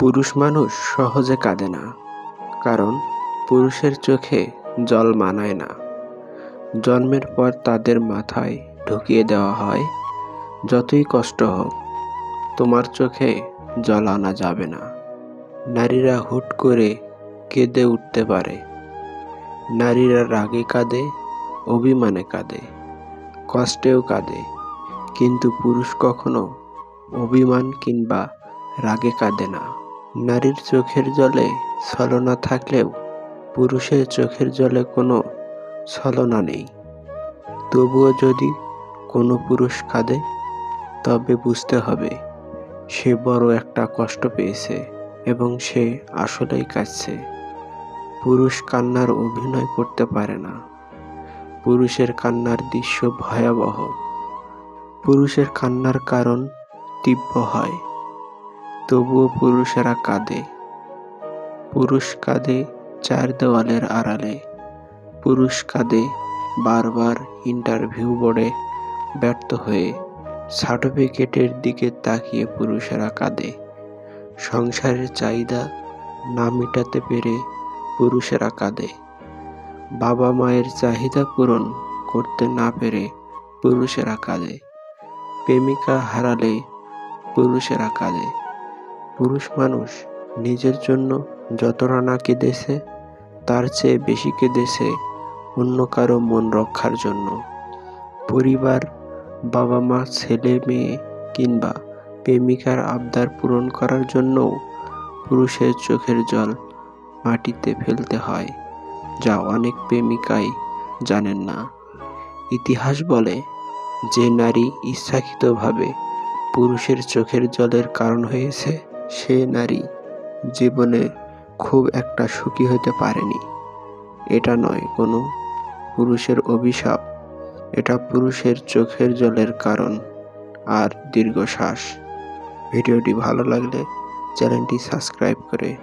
পুরুষ মানুষ সহজে কাঁদে না, কারণ পুরুষের চোখে জল মানায় না। জন্মের পর তাদের মাথায় ঢুকিয়ে দেওয়া হয়, যতই কষ্ট হোক, তোমার চোখে জল আনা যাবে না। নারীরা হুট করে কেঁদে উঠতে পারে। নারীরা রাগে কাঁদে, অভিমানে কাঁদে, কষ্টেও কাঁদে। কিন্তু পুরুষ কখনো অভিমান কিংবা রাগে কাঁদে না। নারীর চোখের জলে ছলনা থাকলেও পুরুষের চোখের জলে কোনো ছলনা নেই। তবুও যদি কোনো পুরুষ কাঁদে, তবে বুঝতে হবে সে বড় একটা কষ্ট পেয়েছে এবং সে আসলেই কাঁদছে। পুরুষ কান্নার অভিনয় করতে পারে না। পুরুষের কান্নার দৃশ্য ভয়াবহ। পুরুষের কান্নার কারণ তীব্র হয়। তবুও পুরুষেরা কাঁদে। পুরুষ কাঁদে চার দেওয়ালের আড়ালে। পুরুষ কাঁদে বারবার ইন্টারভিউ বোর্ডে ব্যর্থ হয়ে সার্টিফিকেটের দিকে তাকিয়ে পুরুষেরা কাঁদে। সংসারের চাহিদা না মেটাতে পেরে পুরুষেরা কাঁদে। বাবা মায়ের চাহিদা পূরণ করতে না পেরে পুরুষেরা কাঁদে। প্রেমিকা হারালে পুরুষেরা কাঁদে। পুরুষ মানুষ নিজের জন্য যতটা না কেঁদেছে, তার চেয়ে বেশি কেঁদেছে অন্য কারও মন রক্ষার জন্য। পরিবার বাবা মা ছেলে, মেয়ে কিংবা প্রেমিকার আবদার পূরণ করার জন্যও পুরুষের চোখের জল মাটিতে ফেলতে হয়, যা অনেক প্রেমিকাই জানেন না। ইতিহাস বলে, যে নারী ইচ্ছাকৃতভাবে পুরুষের চোখের জলের কারণ হয়েছে সে নারী জীবনে খুব একটা সুখী হতে পারেনি। এটা নয়, কোনো পুরুষের অভিশাপ। এটা পুরুষের চোখের জলের কারণ আর দীর্ঘশ্বাস। ভিডিওটি ভালো লাগলে চ্যানেলটি সাবস্ক্রাইব করে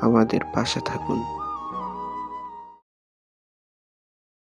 আমাদের পাশে থাকুন।